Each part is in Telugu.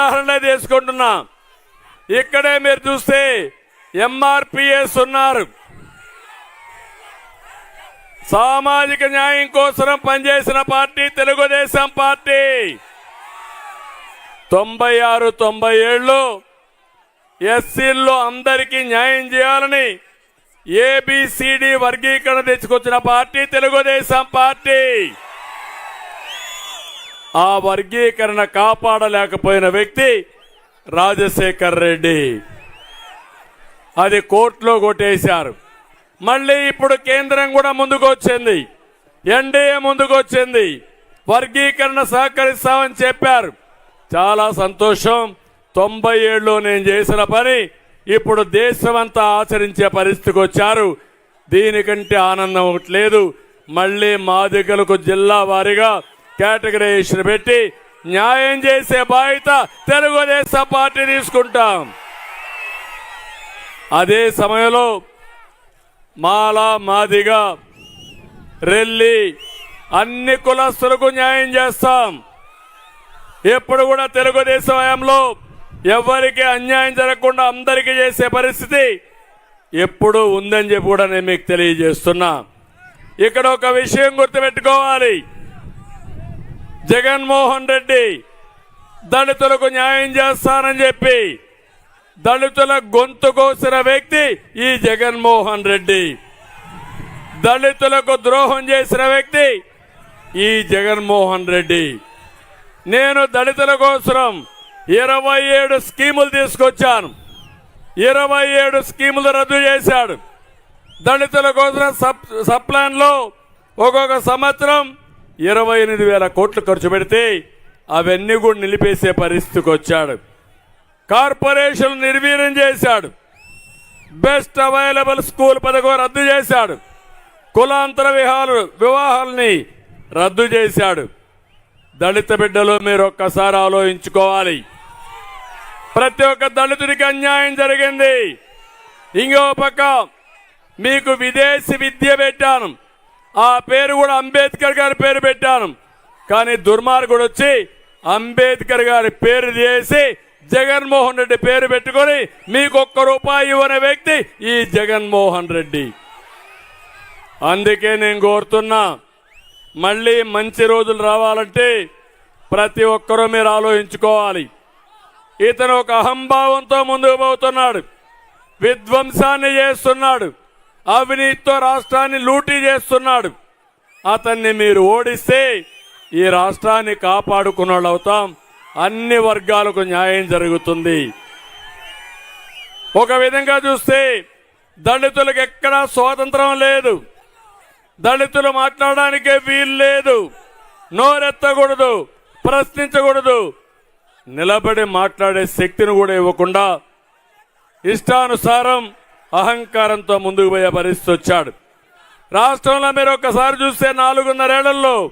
ఉదాహరణ తీసుకుంటున్నా. ఇక్కడే మీరు చూస్తే ఎంఆర్పిఎస్ ఉన్నారు. సామాజిక న్యాయం కోసం పనిచేసిన పార్టీ తెలుగుదేశం పార్టీ. తొంభై ఆరు తొంభై ఏళ్ళు ఎస్సీల్లో అందరికీ న్యాయం చేయాలని ఏబిసిడి వర్గీకరణ తెచ్చుకొచ్చిన పార్టీ తెలుగుదేశం పార్టీ. ఆ వర్గీకరణ కాపాడలేకపోయిన వ్యక్తి రాజశేఖర్ రెడ్డి. అది కోర్టులో కొట్టేశారు. మళ్ళీ ఇప్పుడు కేంద్రం కూడా ముందుకు వచ్చింది ఎన్డీఏ ముందుకు వచ్చింది వర్గీకరణ సహకరిస్తామని చెప్పారు. చాలా సంతోషం. తొంభై ఏళ్ళు నేను చేసిన పని ఇప్పుడు దేశమంతా ఆచరించే పరిస్థితికి వచ్చారు. దీనికంటే ఆనందం ఒకటి లేదు. మళ్ళీ మాదిగలకు జిల్లా వారీగా కేటగరైజేషన్ పెట్టి న్యాయం చేసే బాధ్యత తెలుగుదేశం పార్టీ తీసుకుంటాం. అదే సమయంలో మాలా మాదిగా రెల్లి అన్ని కులస్తులకు న్యాయం చేస్తాం. ఎప్పుడు కూడా తెలుగుదేశం హయాంలో ఎవరికి అన్యాయం జరగకుండా అందరికీ చేసే పరిస్థితి ఎప్పుడూ ఉందని చెప్పి కూడా నేను మీకు తెలియజేస్తున్నా. ఇక్కడ ఒక విషయం గుర్తుపెట్టుకోవాలి. జగన్మోహన్ రెడ్డి దళితులకు న్యాయం చేస్తానని చెప్పి దళితుల గొంతు కోసిన వ్యక్తి ఈ జగన్మోహన్ రెడ్డి. దళితులకు ద్రోహం చేసిన వ్యక్తి ఈ జగన్మోహన్ రెడ్డి. నేను దళితుల కోసం ఇరవై ఏడు స్కీములు తీసుకొచ్చాను. ఇరవై ఏడు స్కీములు రద్దు చేశాడు. దళితుల కోసం సబ్ సప్లాన్లో ఒక్కొక్క సంవత్సరం ఇరవై ఎనిమిది వేల కోట్లు ఖర్చు పెడితే అవన్నీ కూడా నిలిపేసే పరిస్థితికి వచ్చాడు. కార్పొరేషన్ నిర్వీర్యం చేశాడు. బెస్ట్ అవైలబుల్ స్కూల్ పథకం రద్దు చేశాడు. కులాంతర విహాలు వివాహాలని రద్దు చేశాడు. దళిత బిడ్డలు మీరు ఒక్కసారి ఆలోచించుకోవాలి. ప్రతి ఒక్క దళితుడికి అన్యాయం జరిగింది. ఇంకో పక్క మీకు విదేశీ విద్య పెట్టాను. ఆ పేరు కూడా అంబేద్కర్ గారి పేరు పెట్టాను. కానీ దుర్మార్గుడు వచ్చి అంబేద్కర్ గారి పేరు చేసి జగన్మోహన్ రెడ్డి పేరు పెట్టుకొని మీకు ఒక్క రూపాయి ఇవ్వని వ్యక్తి ఈ జగన్మోహన్ రెడ్డి. అందుకే నేను కోరుతున్నా మళ్ళీ మంచి రోజులు రావాలంటే ప్రతి ఒక్కరూ మీరు ఆలోచించుకోవాలి. ఇతను ఒక అహంభావంతో ముందుకు పోతున్నాడు. విధ్వంసాన్ని చేస్తున్నాడు. అవినీతితో రాష్ట్రాన్ని లూటీ చేస్తున్నాడు. అతన్ని మీరు ఓడిస్తే ఈ రాష్ట్రాన్ని కాపాడుకున్న అవుతాం. అన్ని వర్గాలకు న్యాయం జరుగుతుంది. ఒక విధంగా చూస్తే దళితులకు ఎక్కడా స్వాతంత్రం లేదు. దళితులు మాట్లాడడానికే వీలు లేదు. నోరెత్తకూడదు ప్రశ్నించకూడదు. నిలబడి మాట్లాడే శక్తిని కూడా ఇవ్వకుండా ఇష్టానుసారం అహంకారంతో ముందుకు పోయే పరిస్థితి వచ్చాడు. రాష్ట్రంలో మీరు ఒక్కసారి చూస్తే నాలుగున్నరేళ్ళలో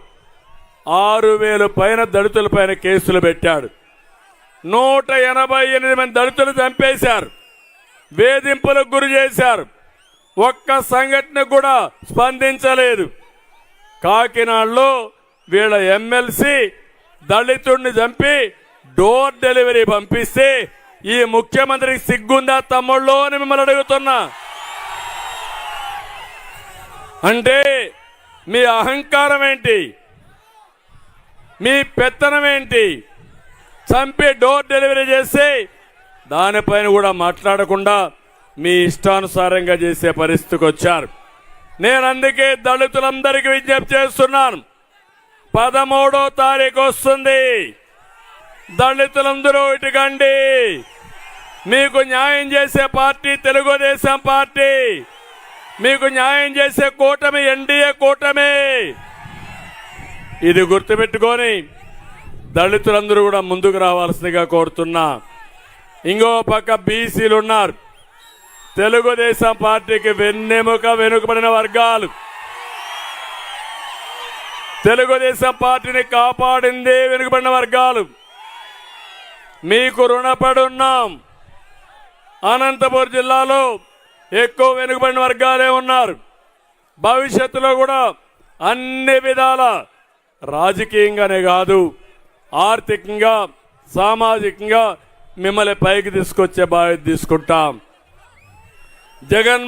ఆరు వేలు పైన దళితులపైన కేసులు పెట్టాడు. నూట ఎనభై ఎనిమిది మంది దళితులు చంపేశారు. వేధింపులకు గురి చేశారు. ఒక్క సంఘటన కూడా స్పందించలేదు. కాకినాడలో వీళ్ళ ఎమ్మెల్సీ దళితుడిని చంపి డోర్ డెలివరీ పంపిస్తే ఈ ముఖ్యమంత్రికి సిగ్గుందా తమ్ముళ్ళు అని మిమ్మల్ని అడుగుతున్నా. అంటే మీ అహంకారం ఏంటి? మీ పెత్తనం ఏంటి? చంపి డోర్ డెలివరీ చేసి దానిపైన కూడా మాట్లాడకుండా మీ ఇష్టానుసారంగా చేసే పరిస్థితికి వచ్చారు. నేను అందుకే దళితులందరికీ విజ్ఞప్తి చేస్తున్నాను. పదమూడో తారీఖు వస్తుంది. దళితులందరూ ఇటుకండి మీకు న్యాయం చేసే పార్టీ తెలుగుదేశం పార్టీ. మీకు న్యాయం చేసే కూటమి ఎన్డీఏ కూటమి. ఇది గుర్తుపెట్టుకొని దళితులందరూ కూడా ముందుకు రావాల్సిందిగా కోరుతున్నా. ఇంకో పక్క బీసీలు ఉన్నారు. తెలుగుదేశం పార్టీకి వెన్నెముక వెనుకబడిన వర్గాలు. తెలుగుదేశం పార్టీని కాపాడిందే వెనుకబడిన వర్గాలు. మీకు రుణపడి ఉన్నాం అనంతపురం జిల్లాలో ఎక్కువ వెనుకబడిన వర్గాలే ఉన్నారు. భవిష్యత్తులో కూడా అన్ని విధాల రాజకీయంగానే కాదు ఆర్థికంగా సామాజికంగా మిమ్మల్ని పైకి తీసుకొచ్చే బాధ్యత తీసుకుంటాం. జగన్మోహన్